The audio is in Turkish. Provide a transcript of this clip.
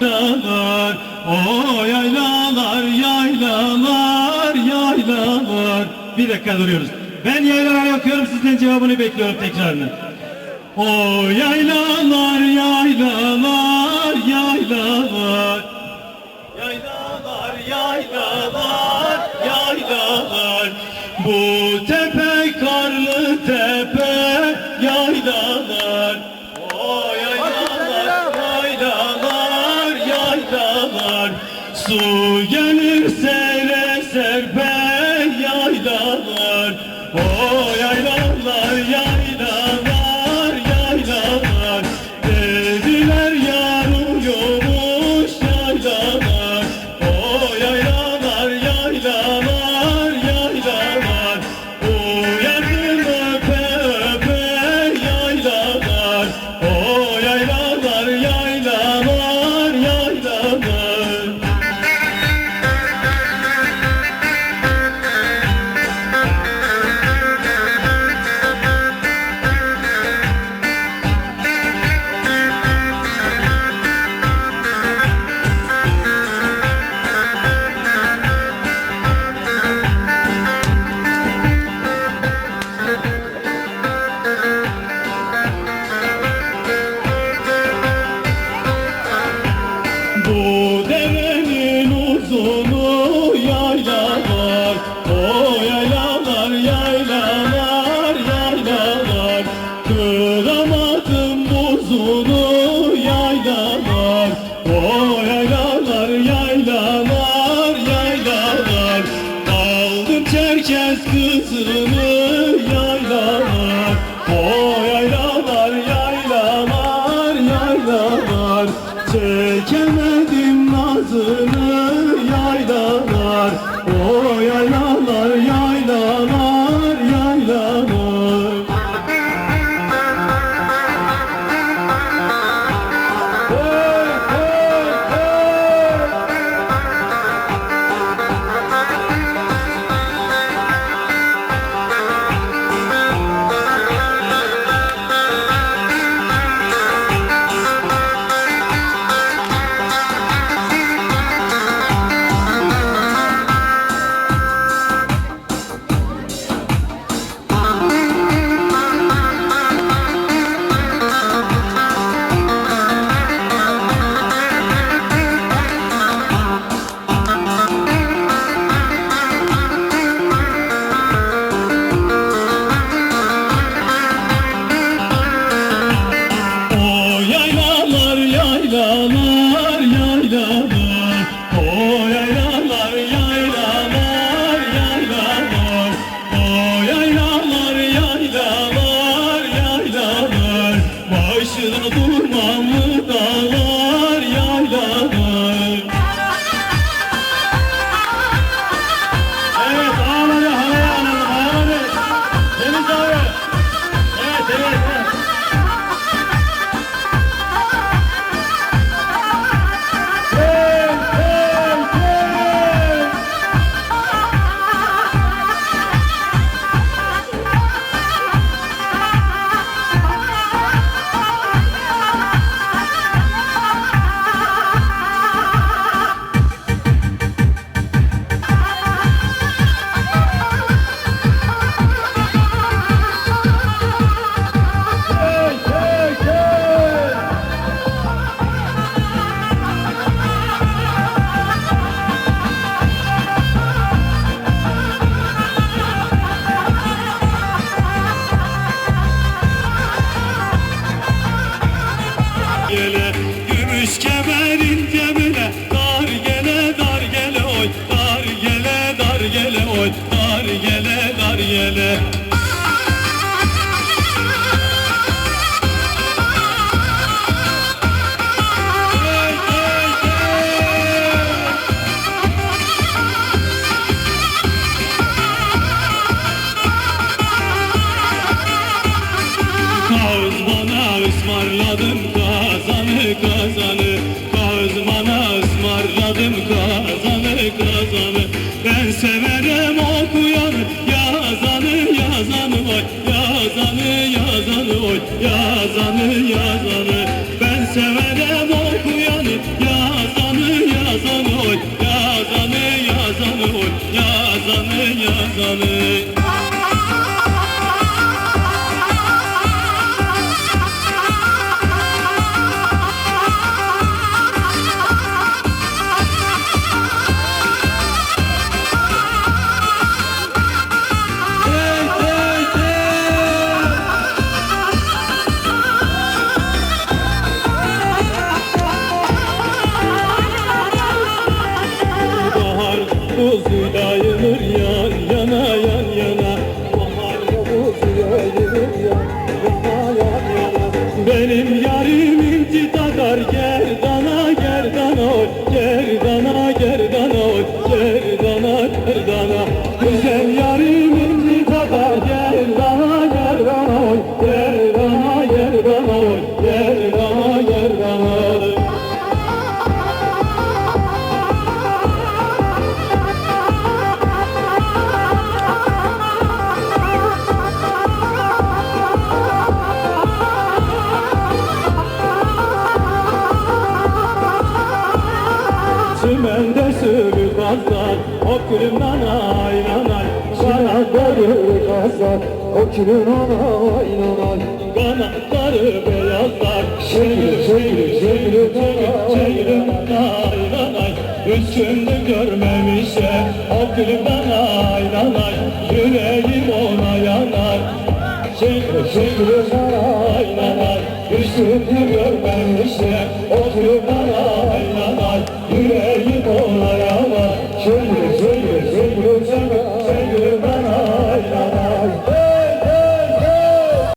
Yaylalar, o yaylalar, yaylalar, yaylalar. Bir dakika duruyoruz. Ben yaylalar yapıyorum, sizden cevabını bekliyorum tekrarını. O yaylalar, yaylalar, yaylalar. Yaylalar, yaylalar, yaylalar. Bu الرحيم Çekemedim nazını yaylalar. O yaylalar yaylalar yaylalar. Oh Kazmana ısmarladım kazanı kazanı. Kazmana ısmarladım kazanı kazanı. Ben severim okuyanı yazanı yazanı oy. Yazanı yazanı oy. Yazanı yazanı. Ben severim okuyanı yazanı yazanı oy. Yazanı yazanı oy. Yazanı yazanı. Çimende sürü kazlar O külümden aynanay Kanatları kazlar O külümden aynanay Kanatları beyazlar. Şehir şehir şehir şehir aynanay Üstünü görmemişe O külümden aynanay Yüreğim ona yanar. Şehir şehir aynanay Üstünü görmemişe O külümden aynanay